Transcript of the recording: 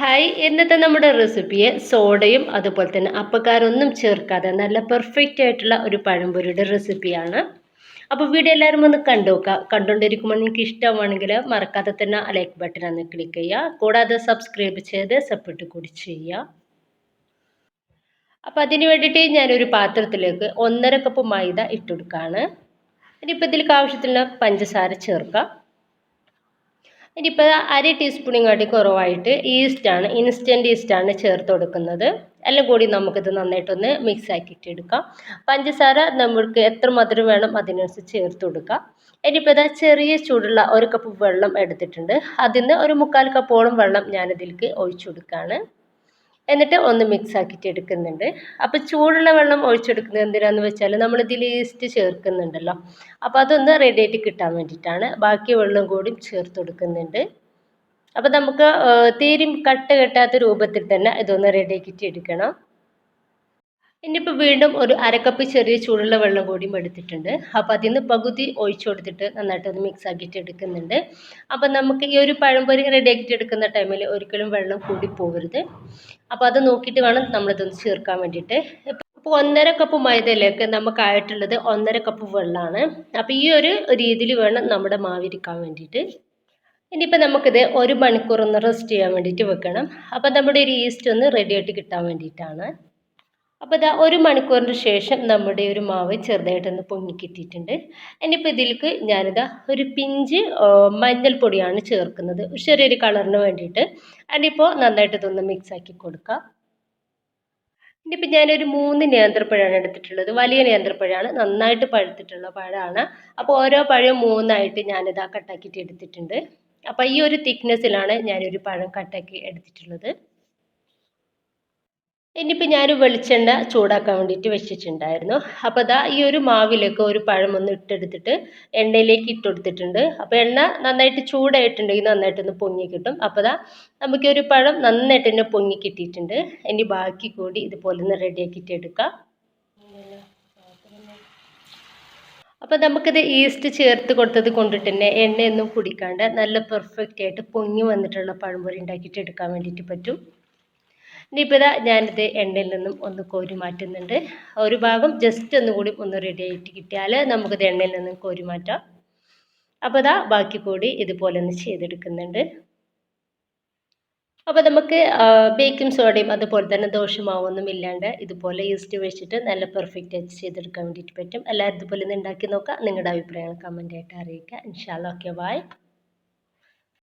Hi ഇന്നത്തെ നമ്മുടെ റെസിപ്പിയെ സോഡയും അതുപോലെ തന്നെ അപ്പക്കാരൊന്നും ചേർക്കാതെ നല്ല പെർഫെക്റ്റ് ആയിട്ടുള്ള ഒരു പഴംപൊരിയുടെ റെസിപ്പിയാണ് അപ്പോൾ വീഡിയോ എല്ലാവരും ഒന്ന് കണ്ടു നോക്കുക. കണ്ടുകൊണ്ടിരിക്കുമ്പോൾ നിങ്ങൾക്ക് ഇഷ്ടമാണെങ്കിൽ മറക്കാതെ തന്നെ ലൈക്ക് ബട്ടൺ ഒന്ന് ക്ലിക്ക് ചെയ്യുക. കൂടാതെ സബ്സ്ക്രൈബ് ചെയ്ത് സപ്പോർട്ട് കൂടി ചെയ്യുക. അപ്പോൾ അതിന് വേണ്ടിയിട്ട് ഞാനൊരു പാത്രത്തിലേക്ക് ഒന്നര കപ്പ് മൈദ ഇട്ടുകൊടുക്കുകയാണ് ഇനിയിപ്പോൾ ഇതിലേക്ക് ആവശ്യത്തിനുള്ള പഞ്ചസാര ചേർക്കാം ഇനിയിപ്പോൾ അര ടീസ്പൂണിങ്ങാട്ടി കുറവായിട്ട് ഈസ്റ്റാണ് ഇൻസ്റ്റന്റ് ഈസ്റ്റാണ് ചേർത്ത് കൊടുക്കുന്നത്. എല്ലാം കൂടി നമുക്കിത് നന്നായിട്ടൊന്ന് മിക്സ് ആക്കിയിട്ട് എടുക്കാം. പഞ്ചസാര നമുക്ക് എത്ര മധുരം വേണം അതിനനുസരിച്ച് ചേർത്ത് കൊടുക്കാം. ഇനിയിപ്പോൾ ഇതാ ചെറിയ ചൂടുള്ള ഒരു കപ്പ് വെള്ളം എടുത്തിട്ടുണ്ട്. അതിൽ നിന്ന് ഒരു മുക്കാൽ കപ്പോളം വെള്ളം ഞാനിതിലേക്ക് ഒഴിച്ചു കൊടുക്കുകയാണ് എന്നിട്ട് ഒന്ന് മിക്സ് ആക്കിയിട്ട് എടുക്കുന്നുണ്ട്. അപ്പോൾ ചൂടുള്ള വെള്ളം ഒഴിച്ചെടുക്കുന്നത് എന്തിനാന്ന് വെച്ചാൽ നമ്മൾ ഇതിൽ ഈസ്റ്റ് ചേർക്കുന്നുണ്ടല്ലോ. അപ്പോൾ അതൊന്ന് റെഡി ആയിട്ട് കിട്ടാൻ വേണ്ടിയിട്ടാണ്. ബാക്കി വെള്ളം കൂടി ചേർത്ത് കൊടുക്കുന്നുണ്ട്. അപ്പോൾ നമുക്ക് തീരും കട്ട കെട്ടാത്ത രൂപത്തിൽ തന്നെ ഇതൊന്ന് റെഡി ആക്കിയിട്ട് എടുക്കണം. ഇനിയിപ്പോൾ വീണ്ടും ഒരു അരക്കപ്പ് ചെറിയ ചൂടുള്ള വെള്ളം കൂടിയും എടുത്തിട്ടുണ്ട്. അപ്പോൾ അതിൽ നിന്ന് പകുതി ഒഴിച്ചു കൊടുത്തിട്ട് നന്നായിട്ട് അത് മിക്സ് ആക്കിയിട്ട് എടുക്കുന്നുണ്ട്. അപ്പോൾ നമുക്ക് ഈ ഒരു പഴംപൊരി റെഡി ആക്കിയിട്ട് എടുക്കുന്ന ടൈമിൽ ഒരിക്കലും വെള്ളം കൂടി പോകരുത് അപ്പോൾ അത് നോക്കിയിട്ട് വേണം നമ്മളിതൊന്ന് ചേർക്കാൻ വേണ്ടിയിട്ട്. അപ്പോൾ ഒന്നര കപ്പ് മൈദയിലേക്ക് നമുക്കായിട്ടുള്ളത് ഒന്നര കപ്പ് വെള്ളമാണ് അപ്പോൾ ഈ ഒരു രീതിയിൽ വേണം നമ്മുടെ മാവിരിക്കാൻ വേണ്ടിയിട്ട്. ഇനിയിപ്പോൾ നമുക്കിത് ഒരു മണിക്കൂർ ഒന്ന് റെസ്റ്റ് ചെയ്യാൻ വേണ്ടിയിട്ട് വെക്കണം. അപ്പോൾ നമ്മുടെ ഒരു ഈസ്റ്റ് ഒന്ന് റെഡിയായിട്ട് കിട്ടാൻ വേണ്ടിയിട്ടാണ്. അപ്പോൾ ഇതാ ഒരു മണിക്കൂറിന് ശേഷം നമ്മുടെ ഒരു മാവ് ചെറുതായിട്ടൊന്ന് പൊങ്ങിക്കിട്ടിയിട്ടുണ്ട് ഇനിയിപ്പോൾ ഇതിലേക്ക് ഞാനിതാ ഒരു പിഞ്ച് മഞ്ഞൾപ്പൊടിയാണ് ചേർക്കുന്നത്. ചെറിയൊരു കളറിന് വേണ്ടിയിട്ട്. അതിനിപ്പോൾ നന്നായിട്ട് ഇതൊന്ന് മിക്സാക്കി കൊടുക്കാം. ഇനിയിപ്പോൾ ഞാനൊരു മൂന്ന് നേന്ത്രപ്പഴമാണ് എടുത്തിട്ടുള്ളത്. വലിയ നേന്ത്രപ്പഴമാണ് നന്നായിട്ട് പഴുത്തിട്ടുള്ള പഴമാണ്. അപ്പോൾ ഓരോ പഴവും മൂന്നായിട്ട് ഞാനിതാ കട്ടാക്കിയിട്ട് എടുത്തിട്ടുണ്ട്. അപ്പോൾ ഈ ഒരു തിക്നെസ്സിലാണ് ഞാനൊരു പഴം കട്ടാക്കി എടുത്തിട്ടുള്ളത്. ഇനിയിപ്പോൾ ഞാനൊരു വെളിച്ചെണ്ണ ചൂടാക്കാൻ വേണ്ടിയിട്ട് വെച്ചിട്ടുണ്ടായിരുന്നു. അപ്പോൾ അതാ ഈ ഒരു മാവിലൊക്കെ ഒരു പഴം ഒന്ന് ഇട്ടെടുത്തിട്ട് എണ്ണയിലേക്ക് ഇട്ടുകൊടുത്തിട്ടുണ്ട് അപ്പോൾ എണ്ണ നന്നായിട്ട് ചൂടായിട്ടുണ്ടെങ്കിൽ നന്നായിട്ടൊന്ന് പൊങ്ങി കിട്ടും. അപ്പോൾ അതാ നമുക്ക് ഒരു പഴം നന്നായിട്ട് തന്നെ പൊങ്ങി കിട്ടിയിട്ടുണ്ട്. ഇനി ബാക്കി കൂടി ഇതുപോലെ ഒന്ന് റെഡിയാക്കിയിട്ട് എടുക്കാം. അപ്പോൾ നമുക്കിത് ഈസ്റ്റ് ചേർത്ത് കൊടുത്തത് കൊണ്ടിട്ട് തന്നെ എണ്ണയൊന്നും കുടിക്കാണ്ട് നല്ല പെർഫെക്റ്റ് ആയിട്ട് പൊങ്ങി വന്നിട്ടുള്ള പഴംപൊരി ഉണ്ടാക്കിയിട്ട് എടുക്കാൻ വേണ്ടിയിട്ട് പറ്റും. ഇനിയിപ്പോൾ ഇതാ ഞാനിത് എണ്ണയിൽ നിന്നും ഒന്ന് കോരി മാറ്റുന്നുണ്ട്. ഒരു ഭാഗം ജസ്റ്റ് ഒന്ന് കൂടി ഒന്ന് റെഡി ആയിട്ട് കിട്ടിയാൽ നമുക്കിത് എണ്ണയിൽ നിന്നും കോരി മാറ്റാം. അപ്പോൾ ഇതാ ബാക്കി കൂടി ഇതുപോലെ ഒന്ന് ചെയ്തെടുക്കുന്നുണ്ട്. അപ്പോൾ നമുക്ക് ബേക്കിംഗ് സോഡയും അതുപോലെ തന്നെ ദോഷമാവൊന്നും ഇല്ലാണ്ട് ഇതുപോലെ ഈസ്റ്റ് വെച്ചിട്ട് നല്ല പെർഫെക്റ്റ് ആയിട്ട് ചെയ്തെടുക്കാൻ വേണ്ടിയിട്ട് പറ്റും. എല്ലാവരും ഇതുപോലെ ഒന്ന് ഉണ്ടാക്കി നോക്കുക. നിങ്ങളുടെ അഭിപ്രായങ്ങൾ കമന്റ് ആയിട്ട് അറിയിക്കുക. ഇൻഷാല്ല ഓക്കെ ബായ്